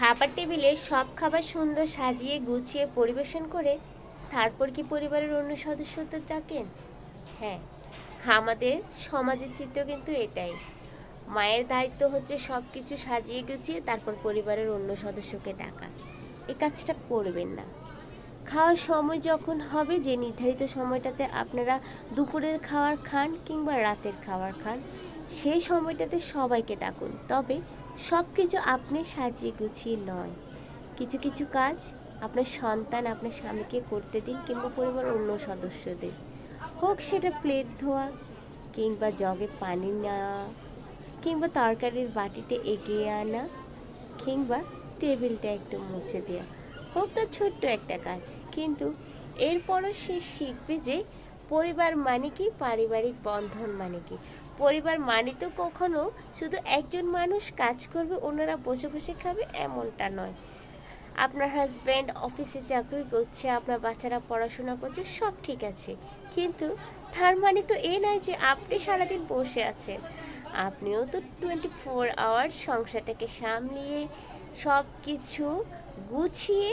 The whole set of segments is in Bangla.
খাবার টেবিলে সব খাবার সুন্দর সাজিয়ে গুছিয়ে পরিবেশন করে তারপর কি পরিবারের অন্য সদস্যদের ডাকেন? হ্যাঁ আমাদের সমাজের চিত্র কিন্তু এটাই। মায়ের দায়িত্ব হচ্ছে সব কিছু সাজিয়ে গুছিয়ে তারপর পরিবারের অন্য সদস্যকে ডাকা। এই কাজটা করবেন না। খাওয়ার সময় যখন হবে, যে নির্ধারিত সময়টাতে আপনারা দুপুরের খাবার খান কিংবা রাতের খাবার খান, সেই সময়টাতে সবাইকে ডাকুন। তবে সব কিছু আপনি সাজিয়ে গুছিয়ে নয় কিছু কিছু কাজ আপনার সন্তান আপনার স্বামীকে করতে দিন কিংবা পরিবার অন্য সদস্যদের। হোক সেটা প্লেট ধোয়া কিংবা জগে পানি নেওয়া কিংবা তরকারির বাটিতে এগিয়ে আনা কিংবা টেবিলটা একটু মুছে দেওয়া। হোক না ছোট্ট একটা কাজ, কিন্তু এরপরও সে শিখবে যে পরিবার মানে কি? পারিবারিক বন্ধন মানে কি? পরিবার মানে তো কখনো শুধু একজন মানুষ কাজ করবে, অন্যরা বসে বসে খাবে এমনটা নয়। আপনার হাজব্যান্ড অফিসে চাকরি করছে, আপনার বাচ্চারা পড়াশোনা করছে, সব ঠিক আছে। কিন্তু তার মানে তো এ নয় যে আপনি সারাদিন বসে আছেন। আপনিও তো টোয়েন্টি ফোর আওয়ার্স সংসারটাকে সামলিয়ে সব কিছু গুছিয়ে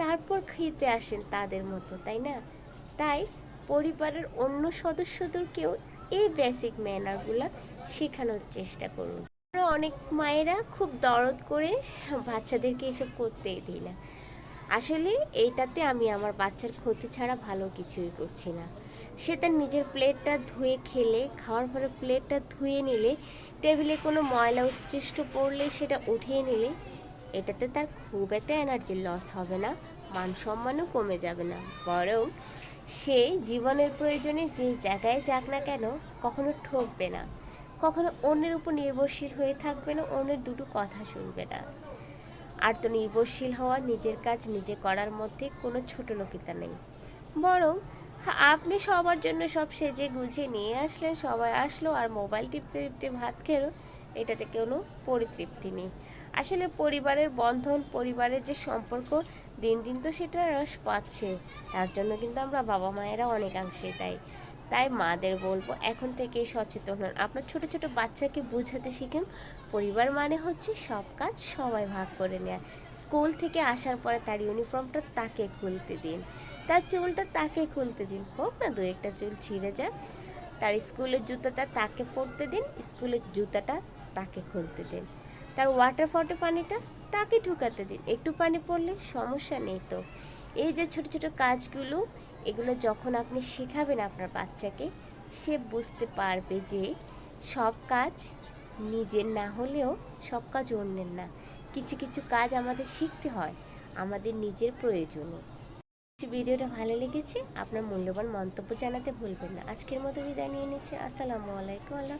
তারপর খেতে আসেন তাদের মতো, তাই না? তাই পরিবারের অন্য সদস্যদেরকেও এই বেসিক ম্যানারগুলো শেখানোর চেষ্টা করুন। আমরা অনেক মায়েরা খুব দরদ করে বাচ্চাদেরকে এসব করতেই দিই না। আসলে এইটাতে আমি আমার বাচ্চার ক্ষতি ছাড়া ভালো কিছুই করছি না। সে তার নিজের প্লেটটা ধুয়ে খেলে, খাওয়ার পরে প্লেটটা ধুয়ে নিলে, টেবিলে কোনো ময়লা উচ্ছিষ্ট পড়লে সেটা উঠিয়ে নিলে, এটাতে তার খুব একটা এনার্জি লস হবে না, মান সম্মানও কমে যাবে না। বরং সে জীবনের প্রয়োজনে যে জায়গায় যাক না কেন কখনো ঠকবে না। কখনো অন্যের উপর নির্ভরশীল হয়ে থাকবে না, অন্যের দুটো কথা শুনবে না। আর তো নির্ভরশীল হওয়া নিজের কাজ নিজে করার মধ্যে কোনো ছোট লোকিতা নেই। বরং আপনি সবার জন্য সব সেজে গুছিয়ে নিয়ে আসলেন, সবাই আসলো আর মোবাইল টিপতে টিপতে ভাত খেলো, এটাতে কোনো পরিতৃপ্তি নেই। আসলে পরিবারের বন্ধন, পরিবারের যে সম্পর্ক দিন দিন তো সেটা রস পাচ্ছে। তার জন্য কিন্তু আমরা বাবা মায়েরা অনেকাংশে তাই। তাই মাদের বলব এখন থেকে সচেতন হন। আপনার ছোট ছোট বাচ্চাকে বোঝাতে শিখেন। পরিবার মানে হচ্ছে সব কাজ সবাই ভাগ করে নেয়। স্কুল থেকে আসার পরে তার ইউনিফর্মটা তাকে খুলতে দিন। তার চুলটা তাকে খুলতে দিন। হোক না, দু একটা চুল ছিঁড়ে যাক তার স্কুলের জুতাটা তাকে পরতে দিন। স্কুলের জুতাটা তাকে খুলতে দিন। তার ওয়াটার ফটে পানিটা তাকে ঢুকাতে দিন। একটু পানি পড়লে সমস্যা নেই তো। এই যে ছোট ছোট কাজগুলো, এগুলো যখন আপনি শেখাবেন আপনার বাচ্চাকে, সে বুঝতে পারবে যে সব কাজ নিজের না হলেও সব কাজ অন্যের না। কিছু কিছু কাজ আমাদের শিখতে হয়, আমাদের নিজের প্রয়োজনে। ভিডিওটা ভালো লেগেছে, আপনার মূল্যবান মন্তব্য জানাতে ভুলবেন না। আজকের মতো বিদায় নিয়ে নিচ্ছে। আসসালামু আলাইকুম, আল্লাহ